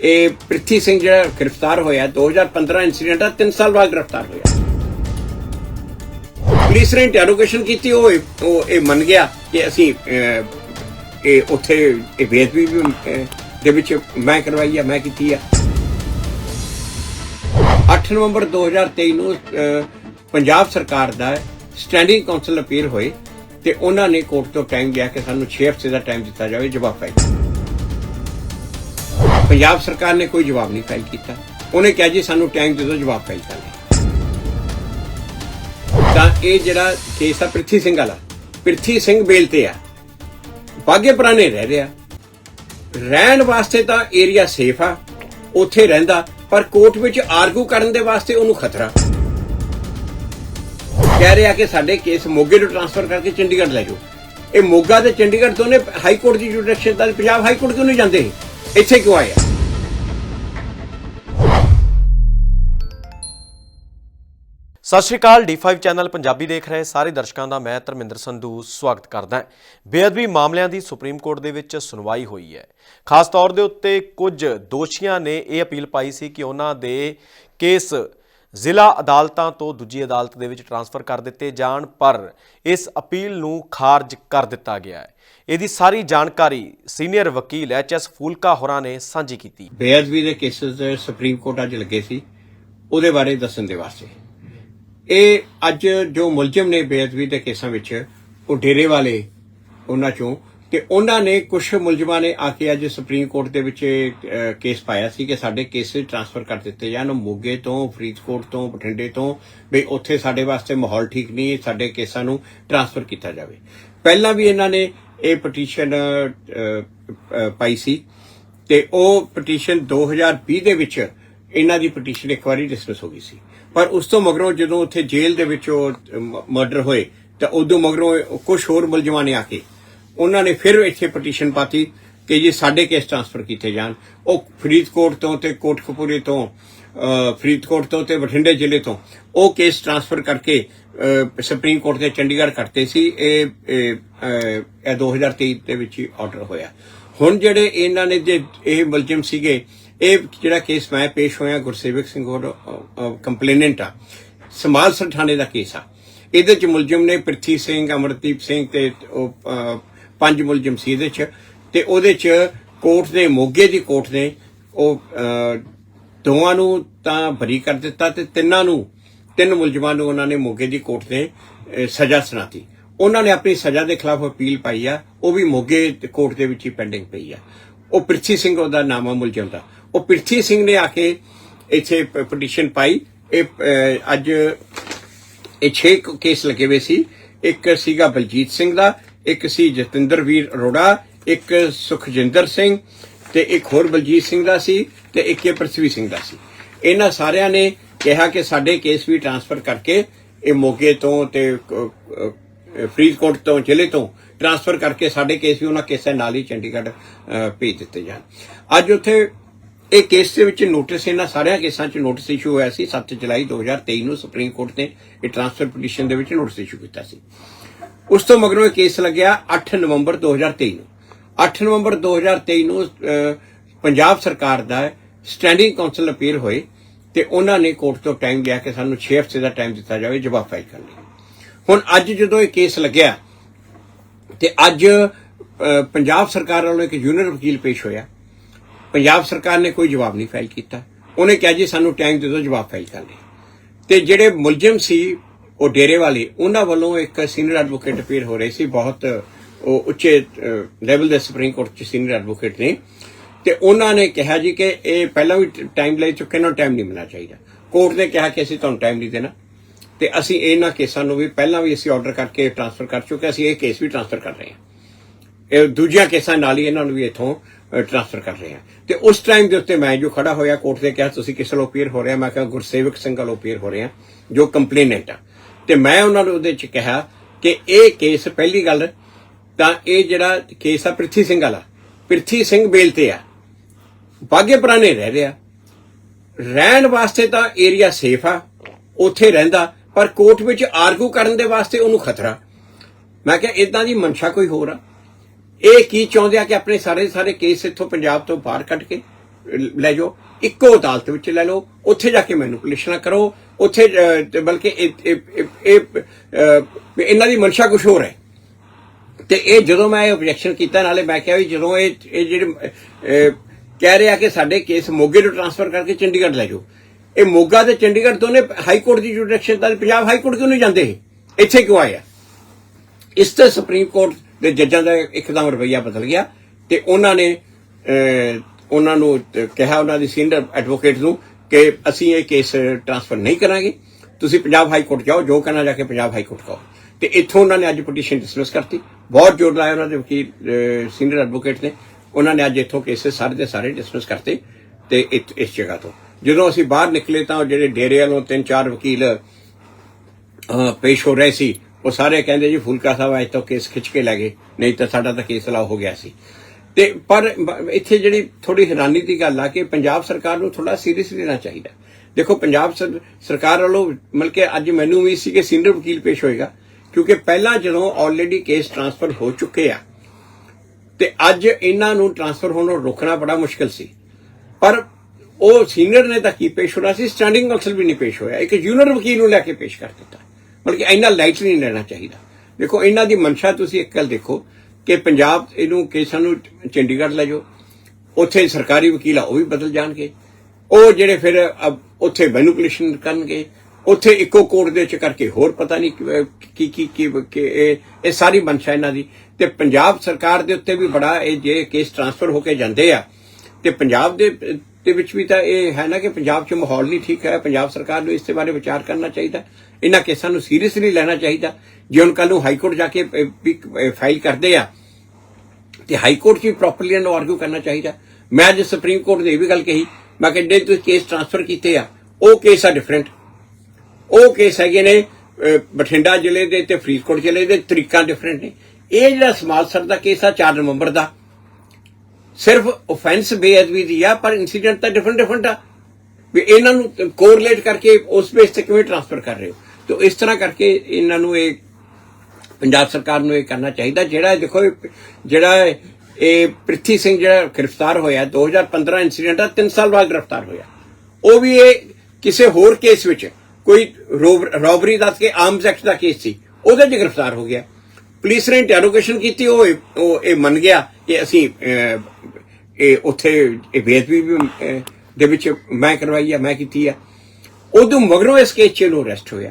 ਇਹ ਪ੍ਰਿਥੀ ਸਿੰਘ ਜਿਹੜਾ ਗ੍ਰਿਫਤਾਰ ਹੋਇਆ 2015 ਇਨਸੀਡੈਂਟ ਆ 3 ਸਾਲ ਬਾਅਦ ਗ੍ਰਿਫਤਾਰ ਹੋਇਆ। ਪੁਲਿਸ ਨੇ ਇੰਟਰੋਗੇਸ਼ਨ ਕੀਤੀ, ਉਹ ਉਹ ਇਹ ਮੰਨ ਗਿਆ ਕਿ ਅਸੀਂ ਇਹ ਉੱਥੇ ਇਹ ਬੇਅਦਬੀ ਵੀ ਦੇ ਵਿੱਚ ਮੈਂ ਕਰਵਾਈ ਆ, ਮੈਂ ਕੀਤੀ ਆ। 8 ਨਵੰਬਰ 2023 ਨੂੰ ਪੰਜਾਬ ਸਰਕਾਰ ਦਾ ਸਟੈਂਡਿੰਗ ਕਾਉਂਸਲ ਅਪੀਲ ਹੋਏ ਤੇ ਉਹਨਾਂ ਨੇ ਕੋਰਟ ਤੋਂ ਟਾਈਮ ਲਿਆ ਕਿ ਸਾਨੂੰ 6 ਹਫ਼ਤੇ ਦਾ ਟਾਈਮ ਦਿੱਤਾ ਜਾਵੇ ਜਵਾਬ ਪਾਈ। ਪੰਜਾਬ ਸਰਕਾਰ ਨੇ ਕੋਈ ਜਵਾਬ ਨਹੀਂ ਫਾਈਲ ਕੀਤਾ। ਉਹਨੇ ਕਿਹਾ ਜੀ ਸਾਨੂੰ ਟਾਈਮ ਦੇ ਦਿਓ, ਜਵਾਬ ਫਾਈਲ ਕਰ ਲਈ ਤਾਂ ਇਹ ਜਿਹੜਾ ਕੇਸ ਆ ਪ੍ਰਿਥੀ ਸਿੰਘ ਵਾਲਾ, ਪ੍ਰਿਥੀ ਸਿੰਘ ਬੇਲ ਤੇ ਆ। ਬਾਗੇ ਪੁਰਾਣੇ ਰਹਿ ਰਿਹਾ। ਰਹਿਣ ਵਾਸਤੇ ਤਾਂ ਏਰੀਆ ਸੇਫ ਆ, ਉੱਥੇ ਰਹਿੰਦਾ, ਪਰ ਕੋਰਟ ਵਿੱਚ ਆਰਗੂ ਕਰਨ ਦੇ ਵਾਸਤੇ ਉਹਨੂੰ ਖਤਰਾ। ਕਹਿ ਰਿਹਾ ਕਿ ਸਾਡੇ ਕੇਸ ਮੋਗੇ ਨੂੰ ਟ੍ਰਾਂਸਫਰ ਕਰਕੇ ਚੰਡੀਗੜ੍ਹ ਲੈ ਜਾਓ। ਇਹ ਮੋਗਾ ਤੇ ਚੰਡੀਗੜ੍ਹ ਦੋਨੇ ਹਾਈ ਕੋਰਟ ਦੀ ਜੁਡੀਸ਼ੀਅਲ ਤਾਂ ਪੰਜਾਬ ਹਾਈ ਕੋਰਟ ਕਿਉਂ ਨਹੀਂ ਜਾਂਦੇ? ਇੱਥੇ ਕਿਉਂ ਆਏ ਆ ਸਤਿ ਸ਼੍ਰੀ ਅਕਾਲ D5 ਚੈਨਲ ਪੰਜਾਬੀ ਦੇਖ ਰਹੇ ਸਾਰੇ ਦਰਸ਼ਕਾਂ ਦਾ ਮੈਂ ਧਰਮਿੰਦਰ ਸੰਧੂ ਸਵਾਗਤ ਕਰਦਾ ਹਾਂ। ਬੇਅਦਬੀ ਮਾਮਲਿਆਂ ਦੀ ਸੁਪਰੀਮ ਕੋਰਟ ਦੇ ਵਿੱਚ ਸੁਣਵਾਈ ਹੋਈ ਹੈ। ਖਾਸ ਤੌਰ ਦੇ ਉੱਤੇ ਕੁਝ ਦੋਸ਼ੀਆਂ ਨੇ ਇਹ ਅਪੀਲ ਪਾਈ ਸੀ ਕਿ ਉਹਨਾਂ ਦੇ ਕੇਸ ਜ਼ਿਲ੍ਹਾ ਅਦਾਲਤਾਂ ਤੋਂ ਦੂਜੀ ਅਦਾਲਤ ਦੇ ਵਿੱਚ ਟਰਾਂਸਫਰ ਕਰ ਦਿੱਤੇ ਜਾਣ, ਪਰ ਇਸ ਅਪੀਲ ਨੂੰ ਖਾਰਜ ਕਰ ਦਿੱਤਾ ਗਿਆ ਹੈ। ਇਹਦੀ ਸਾਰੀ ਜਾਣਕਾਰੀ ਸੀਨੀਅਰ ਵਕੀਲ ਐਚਐਸ ਫੂਲਕਾ ਹੋਰਾਂ ਨੇ ਸਾਂਝੀ ਕੀਤੀ। ਬੇਅਦਬੀ ਦੇ ਕੇਸਸ ਸੁਪਰੀਮ ਕੋਰਟ ਅੱਜ ਲੱਗੇ ਸੀ, ਉਹਦੇ ਬਾਰੇ ਦੱਸਣ ਦੇ ਵਾਸਤੇ। ਇਹ ਅੱਜ ਜੋ ਮੁਲਜ਼ਮ ਨੇ ਬੇਅਦਬੀ ਦੇ ਕੇਸਾਂ ਵਿੱਚ, ਉਹ ਡੇਰੇ ਵਾਲੇ ਉਹਨਾਂ ਚੋਂ, ਤੇ ਉਹਨਾਂ ਨੇ ਕੁਝ ਮੁਲਜ਼ਮਾਂ ਨੇ ਆ ਕੇ ਅੱਜ ਸੁਪਰੀਮ ਕੋਰਟ ਦੇ ਵਿੱਚ ਕੇਸ ਪਾਇਆ ਸੀ ਕਿ ਸਾਡੇ ਕੇਸਿਸ ਟ੍ਰਾਂਸਫਰ ਕਰ ਦਿੱਤੇ ਜਾਣ ਮੋਗੇ ਤੋਂ, ਫਰੀਦਕੋਟ ਤੋਂ, ਬਠਿੰਡੇ ਤੋਂ, ਵੀ ਉੱਥੇ ਸਾਡੇ ਵਾਸਤੇ ਮਾਹੌਲ ਠੀਕ ਨਹੀਂ, ਸਾਡੇ ਕੇਸਾਂ ਨੂੰ ਟ੍ਰਾਂਸਫਰ ਕੀਤਾ ਜਾਵੇ। ਪਹਿਲਾਂ ਵੀ ਇਹਨਾਂ ਨੇ ਇਹ ਪਟੀਸ਼ਨ ਪਾਈ ਸੀ ਤੇ ਉਹ ਪਟੀਸ਼ਨ 2020 ਦੇ ਵਿੱਚ ਇਹਨਾਂ ਦੀ ਪਟੀਸ਼ਨ ਇੱਕ ਵਾਰੀ ਡਿਸਮਿਸ ਹੋ ਗਈ ਸੀ। ਪਰ ਉਸ ਤੋਂ ਮਗਰੋਂ ਜਦੋਂ ਉੱਥੇ ਜੇਲ੍ਹ ਦੇ ਵਿੱਚ ਉਹ ਮਰਡਰ ਹੋਏ, ਤਾਂ ਉਦੋਂ ਮਗਰੋਂ ਕੁਝ ਹੋਰ ਮੁਲਜ਼ਮਾਂ ਨੇ ਆ ਕੇ ਉਹਨਾਂ ਨੇ ਫਿਰ ਇੱਥੇ ਪਟੀਸ਼ਨ ਪਾਤੀ ਕਿ ਜੀ ਸਾਡੇ ਕੇਸ ਟ੍ਰਾਂਸਫਰ ਕੀਤੇ ਜਾਣ। ਉਹ ਫਰੀਦਕੋਟ ਤੋਂ ਤੇ ਕੋਟਕਪੂਰੇ ਤੋਂ ਫਰੀਦਕੋਟ ਤੋਂ ਤੇ ਬਠਿੰਡੇ ਜ਼ਿਲ੍ਹੇ ਤੋਂ ਉਹ ਕੇਸ ਟ੍ਰਾਂਸਫਰ ਕਰਕੇ ਸੁਪਰੀਮ ਕੋਰਟ ਦੇ ਚੰਡੀਗੜ੍ਹ ਕਰਤੇ ਸੀ ਇਹ ਇਹ, ਅਹ, ਇਹ 2023 ਦੇ ਵਿੱਚ ਹੀ ਆਰਡਰ ਹੋਇਆ। ਹੁਣ ਜਿਹੜੇ ਇਹਨਾਂ ਨੇ ਜੇ ਇਹ ਮੁਲਜ਼ਮ ਸੀਗੇ ਇਹ ਜਿਹੜਾ ਕੇਸ ਮੈਂ ਪੇਸ਼ ਹੋਇਆ ਗੁਰਸੇਵਕ ਸਿੰਘ ਹੋਰ ਕੰਪਲੇਨੈਂਟ ਆ ਸਮਾਲ ਥਾਣੇ ਦਾ ਕੇਸ ਆ। ਇਹਦੇ ਚ ਮੁਲਜ਼ਮ ਨੇ ਪ੍ਰਿਥੀ ਸਿੰਘ ਅਮਰਦੀਪ ਸਿੰਘ ਤੇ ਉਹ ਪੰਜ ਮੁਲਜ਼ਮ ਸੀ ਇਹਦੇ ਚ ਤੇ ਉਹਦੇ ਚ ਕੋਰਟ ਦੇ ਮੋਗੇ ਦੀ ਕੋਰਟ ਨੇ ਉਹ ਦੋਵਾਂ ਨੂੰ ਤਾਂ ਬਰੀ ਕਰ ਦਿੱਤਾ ਤੇ ਤਿੰਨਾਂ ਨੂੰ ਤਿੰਨ ਮੁਲਜ਼ਮਾਂ ਨੂੰ ਉਹਨਾਂ ਨੇ ਮੋਗੇ ਦੀ ਕੋਰਟ ਨੇ ਸਜ਼ਾ ਸੁਣਾਤੀ। ਉਹਨਾਂ ਨੇ ਆਪਣੀ ਸਜ਼ਾ ਦੇ ਖਿਲਾਫ ਅਪੀਲ ਪਾਈ ਆ, ਉਹ ਵੀ ਮੋਗੇ ਕੋਰਟ ਦੇ ਵਿੱਚ ਹੀ ਪੈਂਡਿੰਗ ਪਈ ਆ। ਉਹ ਪ੍ਰਿਥੀ ਸਿੰਘ ਉਹਦਾ ਨਾਮ ਆ ਮੁਲਜ਼ਮ ਦਾ। ਉਹ ਪ੍ਰਿਥੀ ਸਿੰਘ ਨੇ ਆ ਕੇ ਇੱਥੇ ਪਟੀਸ਼ਨ ਪਾਈ। ਇਹ ਅੱਜ ਇਹ 6 ਕੇਸ ਲੱਗੇ ਹੋਏ ਸੀ। ਇੱਕ ਸੀਗਾ ਬਲਜੀਤ ਸਿੰਘ ਦਾ, ਇੱਕ ਸੀ ਜਤਿੰਦਰ ਵੀਰ ਅਰੋੜਾ, ਇੱਕ ਸੁਖਜਿੰਦਰ ਸਿੰਘ ਤੇ ਇੱਕ ਹੋਰ ਬਲਜੀਤ ਸਿੰਘ ਦਾ ਸੀ ਤੇ ਇੱਕ ਇਹ ਪ੍ਰਥਵੀ ਸਿੰਘ ਦਾ ਸੀ। ਇਹਨਾਂ ਸਾਰਿਆਂ ਨੇ ਕਿਹਾ ਕਿ ਸਾਡੇ ਕੇਸ ਵੀ ਟ੍ਰਾਂਸਫਰ ਕਰਕੇ ਇਹ ਮੋਗੇ ਤੋਂ ਤੇ ਫਰੀਦਕੋਟ ਤੋਂ, ਜ਼ਿਲ੍ਹੇ ਤੋਂ ਟ੍ਰਾਂਸਫਰ ਕਰਕੇ ਸਾਡੇ ਕੇਸ ਵੀ ਉਹਨਾਂ ਕੇਸਾਂ ਨਾਲ ਹੀ ਚੰਡੀਗੜ੍ਹ ਭੇਜ ਦਿੱਤੇ ਜਾਣ। ਅੱਜ ਉੱਥੇ ਇਹ ਕੇਸ ਦੇ ਵਿੱਚ ਨੋਟਿਸ, ਇਹਨਾਂ ਸਾਰਿਆਂ ਕੇਸਾਂ 'ਚ ਨੋਟਿਸ ਇਸ਼ੂ ਹੋਇਆ ਸੀ। 7 ਜੁਲਾਈ 2023 ਨੂੰ ਸੁਪਰੀਮ ਕੋਰਟ ਨੇ ਇਹ ਟ੍ਰਾਂਸਫਰ ਪਟੀਸ਼ਨ ਦੇ ਵਿੱਚ ਨੋਟਿਸ ਇਸ਼ੂ ਕੀਤਾ ਸੀ। ਉਸ ਤੋਂ ਮਗਰੋਂ ਇਹ ਕੇਸ ਲੱਗਿਆ 8 ਨਵੰਬਰ 2023 ਨੂੰ। 8 ਨਵੰਬਰ 2023 ਨੂੰ ਪੰਜਾਬ ਸਰਕਾਰ ਦਾ ਸਟੈਂਡਿੰਗ ਕਾਉਂਸਲ ਅਪੀਲ ਹੋਏ। ਤੇ ਉਹਨਾਂ ਨੇ ਕੋਰਟ ਤੋਂ ਟਾਈਮ ਲਿਆ ਕਿ ਸਾਨੂੰ 6 ਹਫ਼ਤੇ ਦਾ ਟਾਈਮ ਦਿੱਤਾ ਜਾਵੇ ਜਵਾਬ ਫਾਈਲ ਕਰਨ ਲਈ ਹੁਣ ਅੱਜ ਜਦੋਂ ਇਹ ਕੇਸ ਲੱਗਿਆ ਤੇ ਅੱਜ ਪੰਜਾਬ ਸਰਕਾਰ ਵੱਲੋਂ ਇੱਕ ਜੂਨੀਅਰ ਵਕੀਲ ਪੇਸ਼ ਹੋਇਆ। ਪੰਜਾਬ ਸਰਕਾਰ ਨੇ ਕੋਈ ਜਵਾਬ ਨਹੀਂ ਫਾਈਲ ਕੀਤਾ। ਉਹਨੇ ਕਿਹਾ ਜੀ ਸਾਨੂੰ ਟਾਈਮ ਦੇ ਦਿਓ, ਜਵਾਬ ਫਾਈਲ ਕਰਨ ਲਈ ਤੇ ਜਿਹੜੇ ਮੁਲਜ਼ਮ ਸੀ, ਉਹ ਡੇਰੇ ਵਾਲੇ, ਉਹਨਾਂ ਵੱਲੋਂ ਇੱਕ ਸੀਨੀਅਰ ਐਡਵੋਕੇਟ ਅਪੀਲ ਹੋ ਰਹੇ ਸੀ। ਬਹੁਤ, ਉਹ ਉੱਚੇ ਲੈਵਲ ਦੇ ਸੁਪਰੀਮ ਕੋਰਟ ਚ ਸੀਨੀਅਰ ਐਡਵੋਕੇਟ ਨੇ। ਤੇ ਉਹਨਾਂ ਨੇ ਕਿਹਾ ਜੀ ਕਿ ਇਹ ਪਹਿਲਾਂ ਵੀ ਟਾਈਮ ਲੈ ਚੁੱਕੇ ਨੇ ਟਾਈਮ ਨਹੀਂ ਮਿਲਣਾ ਚਾਹੀਦਾ। ਕੋਰਟ ਨੇ ਕਿਹਾ ਕਿ ਅਸੀਂ ਤੁਹਾਨੂੰ ਟਾਈਮ ਨਹੀਂ ਦੇਣਾ। ਤੇ ਅਸੀਂ ਇਹਨਾਂ ਕੇਸਾਂ ਨੂੰ ਵੀ ਪਹਿਲਾਂ ਵੀ ਅਸੀਂ ਆਰਡਰ ਕਰਕੇ ਟ੍ਰਾਂਸਫਰ ਕਰ ਚੁੱਕੇ ਅਸੀਂ ਇਹ ਕੇਸ ਵੀ ਟ੍ਰਾਂਸਫਰ ਕਰ ਰਹੇ ਹਾਂ। ਇਹ ਦੂਜੀਆਂ ਕੇਸਾਂ ਨਾਲ ਹੀ ਇਹਨਾਂ ਨੂੰ ਵੀ ਇੱਥੋਂ ਟ੍ਰਾਂਸਫਰ ਕਰ ਰਹੇ ਹਾਂ। ਤੇ ਉਸ ਟਾਈਮ ਦੇ ਉੱਤੇ ਮੈਂ ਜੋ ਖੜਾ ਹੋਇਆ ਕੋਰਟ ਦੇ ਕਿਹਾ, ਤੁਸੀਂ ਕਿਸ ਵੱਲੋਂ ਅਪੀਅਰ ਹੋ ਰਿਹਾ ਮੈਂ ਕਿਹਾ, ਗੁਰਸੇਵਕ ਸਿੰਘ ਵੱਲੋਂ ਅਪੀਅਰ ਹੋ ਰਿਹਾ ਜੋ ਕੰਪਲੇਨੈਂਟ ਆ। ਤੇ ਮੈਂ ਉਹਨਾਂ ਨੂੰ ਉਹਦੇ ਚ ਕਿਹਾ ਕਿ ਇਹ ਕੇਸ ਪਹਿਲੀ ਗੱਲ ਤਾਂ ਇਹ ਜਿਹੜਾ ਕੇਸ ਆ, ਪ੍ਰਿਥੀ ਸਿੰਘ ਵਾਲਾ। ਪ੍ਰਿਥੀ ਸਿੰਘ ਬੇਲ ਤੇ ਆ। ਬਾਗੇ ਪੁਰਾਣੇ ਰਹਿ ਰਿਹਾ। ਰਹਿਣ ਵਾਸਤੇ ਤਾਂ ਏਰੀਆ ਸੇਫ ਆ, ਉੱਥੇ ਰਹਿੰਦਾ, ਪਰ ਕੋਰਟ ਵਿੱਚ ਆਰਗੂ ਕਰਨ ਦੇ ਵਾਸਤੇ ਉਹਨੂੰ ਖਤਰਾ। ਮੈਂ ਕਿਹਾ ਇਦਾਂ ਦੀ ਮਨਸ਼ਾ ਕੋਈ ਹੋਰ ਆ। ਇਹ ਕੀ ਚਾਹੁੰਦੇ ਆ ਕਿ ਆਪਣੇ ਸਾਰੇ ਸਾਰੇ ਕੇਸ ਇੱਥੋਂ ਪੰਜਾਬ ਤੋਂ ਬਾਹਰ ਕੱਢ ਕੇ ਲੈ ਜਾਓ। ਇੱਕੋ ਅਦਾਲਤ ਵਿੱਚ ਲੈ ਲਓ। ਉੱਥੇ ਜਾ ਕੇ ਮੈਨੂਪੂਲੇਸ਼ਨ ਕਰੋ। ਉੱਥੇ ਬਲਕਿ ਇਹ ਇਹਨਾਂ ਦੀ ਮਨਸ਼ਾ ਕੁਝ ਹੋਰ ਹੈ। ਤੇ ਇਹ ਜਦੋਂ ਮੈਂ ਇਹ ਆਬਜੈਕਸ਼ਨ ਕੀਤਾ, ਨਾਲੇ ਮੈਂ ਕਿਹਾ ਵੀ ਜਦੋਂ ਇਹ ਇਹ ਜਿਹੜੇ ਕਹਿ ਰਿਹਾ ਕਿ ਸਾਡੇ ਕੇਸ ਮੋਗੇ ਨੂੰ ਟ੍ਰਾਂਸਫਰ ਕਰਕੇ ਚੰਡੀਗੜ੍ਹ ਲੈ ਜਾਓ। ਇਹ ਮੋਗਾ ਤੇ ਚੰਡੀਗੜ੍ਹ ਦੋਨੇ ਹਾਈ ਕੋਰਟ ਦੀ ਜੁਡੀਸ਼ੀਅਲ ਤਾਂ ਪੰਜਾਬ ਹਾਈ ਕੋਰਟ ਕਿਉਂ ਨਹੀਂ ਜਾਂਦੇ? ਇਹ? ਇੱਥੇ ਕਿਉਂ ਆਏ ਆ? ਇਸ ਤੇ ਸੁਪਰੀਮ ਕੋਰਟ ਦੇ ਜੱਜਾਂ ਦਾ ਇੱਕਦਮ ਰਵੱਈਆ ਬਦਲ ਗਿਆ ਤੇ ਉਹਨਾਂ ਨੇ ਉਹਨਾਂ ਨੂੰ ਕਿਹਾ, ਉਹਨਾਂ ਦੀ ਸੀਨੀਅਰ ਐਡਵੋਕੇਟ ਨੂੰ ਕਿ ਅਸੀਂ ਇਹ ਕੇਸ ਟ੍ਰਾਂਸਫਰ ਨਹੀਂ ਕਰਾਂਗੇ। ਤੁਸੀਂ ਪੰਜਾਬ ਹਾਈ ਕੋਰਟ ਜਾਓ, ਜੋ ਕਹਿਣਾ ਜਾ ਕੇ ਪੰਜਾਬ ਹਾਈ ਕੋਰਟ ਕਹੋ। ਤੇ ਇੱਥੋਂ ਉਹਨਾਂ ਨੇ ਅੱਜ ਪਟੀਸ਼ਨ ਡਿਸਮਿਸ ਕਰਤੀ। ਬਹੁਤ ਜ਼ੋਰ ਲਾਇਆ ਉਹਨਾਂ ਦੇ ਵਕੀਲ ਸੀਨੀਅਰ ਐਡਵੋਕੇਟ ਨੇ। ਉਹਨਾਂ ਨੇ ਅੱਜ ਇੱਥੋਂ ਕੇਸੇ ਸਾਰੇ ਦੇ ਸਾਰੇ ਡਿਸਮਿਸ ਕਰਤੇ ਤੇ ਇਸ ਜਗ੍ਹਾ ਤੋਂ। ਜਦੋਂ ਅਸੀਂ ਬਾਹਰ ਨਿਕਲੇ ਤਾਂ ਉਹ ਜਿਹੜੇ ਡੇਰੇ ਵਾਲੋਂ ਤਿੰਨ ਚਾਰ ਵਕੀਲ ਪੇਸ਼ ਹੋ ਰਹੇ ਸੀ, ਉਹ ਸਾਰੇ ਕਹਿੰਦੇ ਜੀ ਫੁਲਕਾ ਸਾਹਿਬ ਅੱਜ ਤੋਂ ਕੇਸ ਖਿੱਚ ਕੇ ਲੈ ਗਏ, ਨਹੀਂ ਤਾਂ ਸਾਡਾ ਤਾਂ ਕੇਸ ਲਾ ਹੋ ਗਿਆ ਸੀ। ਤੇ ਪਰ ਇੱਥੇ ਜਿਹੜੀ ਥੋੜੀ ਹੈਰਾਨੀ ਦੀ ਗੱਲ ਆ ਕਿ ਪੰਜਾਬ ਸਰਕਾਰ ਨੂੰ ਥੋੜਾ ਸੀਰੀਅਸ ਲੈਣਾ ਚਾਹੀਦਾ। ਦੇਖੋ, ਪੰਜਾਬ ਸਰ- ਸਰਕਾਰ ਵੱਲੋਂ ਮਤਲਬ ਕਿ ਅੱਜ ਮੈਨੂੰ ਵੀ ਸੀ ਕਿ ਸੀਨੀਅਰ ਵਕੀਲ ਪੇਸ਼ ਹੋਏਗਾ, ਕਿਉਂਕਿ ਪਹਿਲਾਂ ਜਦੋਂ ਆਲਰੇਡੀ ਕੇਸ ਟ੍ਰਾਂਸਫਰ ਹੋ ਚੁੱਕੇ ਆ ਤੇ ਅੱਜ ਇਹਨਾਂ ਨੂੰ ਟ੍ਰਾਂਸਫਰ ਹੋਣੋਂ ਰੋਕਣਾ ਬੜਾ ਮੁਸ਼ਕਲ ਸੀ। ਪਰ ਉਹ ਸੀਨੀਅਰ ਨੇ ਤਾਂ ਕੀ ਪੇਸ਼ ਹੋਣਾ ਸੀ? ਸਟੈਂਡਿੰਗ ਕਾਉਂਸਲ ਵੀ ਨਹੀਂ ਪੇਸ਼ ਹੋਇਆ। ਇੱਕ ਜੂਨੀਅਰ ਵਕੀਲ ਨੂੰ ਲੈ ਕੇ ਪੇਸ਼ ਕਰ ਦਿੱਤਾ। ਬਲਕਿ ਇੰਨਾ ਲਾਈਟ ਨਹੀਂ ਲੈਣਾ ਚਾਹੀਦਾ। ਦੇਖੋ, ਇਹਨਾਂ ਦੀ ਮਨਸ਼ਾ ਤੁਸੀਂ ਇੱਕ ਗੱਲ ਦੇਖੋ ਕਿ ਪੰਜਾਬ ਇਹਨੂੰ ਕੇਸਾਂ ਨੂੰ ਚੰਡੀਗੜ੍ਹ ਲੈ ਜਾਓ। ਉੱਥੇ ਸਰਕਾਰੀ ਵਕੀਲ ਆ, ਉਹ ਵੀ ਬਦਲ ਜਾਣਗੇ। ਉਹ ਜਿਹੜੇ ਫਿਰ ਉੱਥੇ ਮੈਨੂਪੂਲੇਸ਼ਨ ਕਰਨਗੇ। ਉੱਥੇ ਇੱਕੋ ਕੋਰਟ ਦੇ ਵਿੱਚ ਕਰਕੇ ਹੋਰ ਪਤਾ ਨਹੀਂ ਕੀ ਕੀ ਕੀ, ਇਹ ਇਹ ਸਾਰੀ ਮਨਸ਼ਾ ਇਹਨਾਂ ਦੀ। ਤੇ ਪੰਜਾਬ ਸਰਕਾਰ ਦੇ ਉੱਤੇ ਵੀ ਬੜਾ ਇਹ ਜੇ ਕੇਸ ਟ੍ਰਾਂਸਫਰ ਹੋ ਕੇ ਜਾਂਦੇ ਆ, ਤੇ ਪੰਜਾਬ ਦੇ ਦੇ ਵਿੱਚ ਵੀ ਤਾਂ ਇਹ ਹੈ ਨਾ ਕਿ ਪੰਜਾਬ 'ਚ ਮਾਹੌਲ ਨਹੀਂ ਠੀਕ ਹੈ, ਪੰਜਾਬ ਸਰਕਾਰ ਨੂੰ ਇਸ ਦੇ ਬਾਰੇ ਵਿਚਾਰ ਕਰਨਾ ਚਾਹੀਦਾ। ਇਹਨਾਂ ਕੇਸਾਂ ਨੂੰ ਸੀਰੀਅਸਲੀ ਲੈਣਾ ਚਾਹੀਦਾ। ਜੇ ਹੁਣ ਕੱਲ ਨੂੰ ਹਾਈ ਕੋਰਟ ਜਾ ਕੇ ਫਾਈਲ ਕਰਦੇ ਆ, ਤੇ ਹਾਈ ਕੋਰਟ 'ਚ ਵੀ ਪ੍ਰੋਪਰਲੀ ਇਹਨੂੰ ਆਰਗੂ ਕਰਨਾ ਚਾਹੀਦਾ। ਮੈਂ ਅੱਜ ਸੁਪਰੀਮ ਕੋਰਟ ਦੇ ਇਹ ਵੀ ਗੱਲ ਕਹੀ, ਮੈਂ ਕਿ ਜਿਹੜੇ ਤੁਸੀਂ ਕੇਸ ਟ੍ਰਾਂਸਫਰ ਕੀਤੇ ਆ, ਉਹ ਕੇਸ ਆ ਡਿਫਰੈਂਟ ਉਹ ਕੇਸ ਹੈਗੇ ਨੇ ਬਠਿੰਡਾ ਜ਼ਿਲ੍ਹੇ ਦੇ ਤੇ ਫਰੀਦਕੋਟ ਜ਼ਿਲ੍ਹੇ ਦੇ, ਤਰੀਕਾਂ ਡਿਫਰੈਂਟ ਨੇ। ਇਹ ਜਿਹੜਾ ਸਮਾਜ ਸਮਾਲਸਰ ਦਾ ਕੇਸ ਆ 4 ਨਵੰਬਰ ਦਾ, ਸਿਰਫ ਆਫੈਂਸ ਬੇਅਦਬੀ ਦੀ ਆ, ਪਰ ਇਨਸੀਡੈਂਟ ਤਾਂ ਡਿਫਰੈਂਟ ਡਿਫਰੈਂਟ ਆ। ਵੀ ਇਹਨਾਂ ਨੂੰ ਕੋਰਲੇਟ ਕਰਕੇ ਉਸ ਬੇਸ ਤੇ ਕਿਵੇਂ ਟ੍ਰਾਂਸਫਰ ਕਰ ਰਹੇ ਹੋ? ਤੇ ਇਸ ਤਰ੍ਹਾਂ ਕਰਕੇ ਇਹਨਾਂ ਨੂੰ ਇਹ ਪੰਜਾਬ ਸਰਕਾਰ ਨੂੰ ਇਹ ਕਰਨਾ ਚਾਹੀਦਾ, ਜਿਹੜਾ ਦੇਖੋ ਇਹ- ਜਿਹੜਾ ਇਹ ਪ੍ਰਿਥੀ ਸਿੰਘ ਜਿਹੜਾ ਗ੍ਰਿਫਤਾਰ ਹੋਇਆ 2015 ਇਨਸੀਡੈਂਟ ਆ 3 ਸਾਲ ਬਾਅਦ ਗ੍ਰਿਫਤਾਰ ਹੋਇਆ। ਉਹ ਵੀ ਇਹ ਕਿਸੇ ਹੋਰ ਕੇਸ ਵਿੱਚ, ਕੋਈ ਰੋਬਰੀ ਦਾ ਕਿ ਆਰਮਸ ਐਕਟ ਦਾ ਕੇਸ ਸੀ, ਉਹਦੇ 'ਚ ਗ੍ਰਿਫਤਾਰ ਹੋ ਗਿਆ। ਪੁਲਿਸ ਨੇ ਇੰਟਰੋਗੇਸ਼ਨ ਕੀਤੀ, ਉਹ ਉਹ ਇਹ ਮੰਨ ਗਿਆ ਕਿ ਅਸੀਂ ਇਹ ਉੱਥੇ ਇਹ ਬੇਅਦਬੀ ਦੇ ਵਿੱਚ ਮੈਂ ਕਰਵਾਈ ਆ, ਮੈਂ ਕੀਤੀ ਆ। ਉਦੋਂ ਮਗਰੋਂ ਇਸ ਕੇਸ 'ਚ ਨੂੰ ਅਰੈਸਟ ਹੋਇਆ।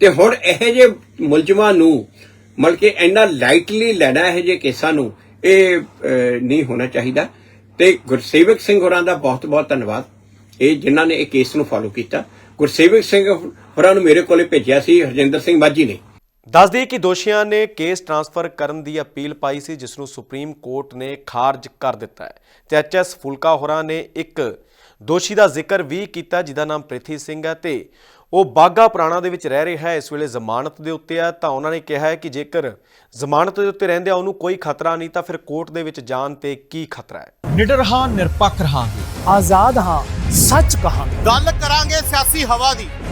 ਤੇ ਹੁਣ ਇਹੋ ਜਿਹੇ ਮੁਲਜ਼ਮਾਂ ਨੂੰ, ਮਤਲਬ ਕਿ ਇੰਨਾ ਲਾਈਟਲੀ ਲੈਣਾ ਇਹੋ ਜਿਹੇ ਕੇਸਾਂ ਨੂੰ, ਇਹ ਨਹੀਂ ਹੋਣਾ ਚਾਹੀਦਾ। ਤੇ ਗੁਰਸੇਵਕ ਸਿੰਘ ਹੋਰਾਂ ਦਾ ਬਹੁਤ ਬਹੁਤ ਧੰਨਵਾਦ। ਇਹ ਜਿਨ੍ਹਾਂ ਨੇ ਇਹ ਕੇਸ ਨੂੰ ਫਾਲੋ ਕੀਤਾ। ਗੁਰਸੇਵਕ ਸਿੰਘ ਹੋਰਾਂ ਨੂੰ ਮੇਰੇ ਕੋਲੇ ਭੇਜਿਆ ਸੀ, ਹਰਜਿੰਦਰ ਸਿੰਘ ਮਾਝੀ ਨੇ। ਦੱਸ ਦਈਏ ਕਿ ਦੋਸ਼ੀਆਂ ਨੇ ਕੇਸ ਟ੍ਰਾਂਸਫਰ ਕਰਨ ਦੀ ਅਪੀਲ ਪਾਈ ਸੀ ਜਿਸ ਨੂੰ ਸੁਪਰੀਮ ਕੋਰਟ ਨੇ ਖਾਰਜ ਕਰ ਦਿੱਤਾ ਹੈ। ਤੇ ਐਚਐਸ ਫੁਲਕਾ ਹੋਰਾਂ ਨੇ ਇੱਕ ਦੋਸ਼ੀ ਦਾ ਜ਼ਿਕਰ ਵੀ ਕੀਤਾ ਜਿਹਦਾ ਨਾਮ ਪ੍ਰਿਥੀ ਸਿੰਘ ਹੈ ਤੇ ਉਹ ਬਾਗਾ ਪੁਰਾਣਾ ਦੇ ਵਿੱਚ ਰਹਿ ਰਿਹਾ ਹੈ। ਇਸ ਵੇਲੇ ਜ਼ਮਾਨਤ ਦੇ ਉੱਤੇ ਆ ਤਾਂ ਉਹਨਾਂ ਨੇ ਕਿਹਾ ਹੈ ਕਿ ਜੇਕਰ ਜ਼ਮਾਨਤ ਦੇ ਉੱਤੇ ਰਹਿੰਦੇ ਆ ਉਹਨੂੰ ਕੋਈ ਖਤਰਾ ਨਹੀਂ ਤਾਂ ਫਿਰ ਕੋਰਟ ਦੇ ਵਿੱਚ ਜਾਣ ਤੇ ਕੀ ਖਤਰਾ ਹੈ? ਨਿਡਰ ਹਾਂ ਨਿਰਪੱਖ ਰਹਾਂਗੇ। ਆਜ਼ਾਦ ਹਾਂ ਸੱਚ ਕਹਾਂਗੇ। ਗੱਲ ਕਰਾਂਗੇ ਸਿਆਸੀ ਹਵਾ ਦੀ।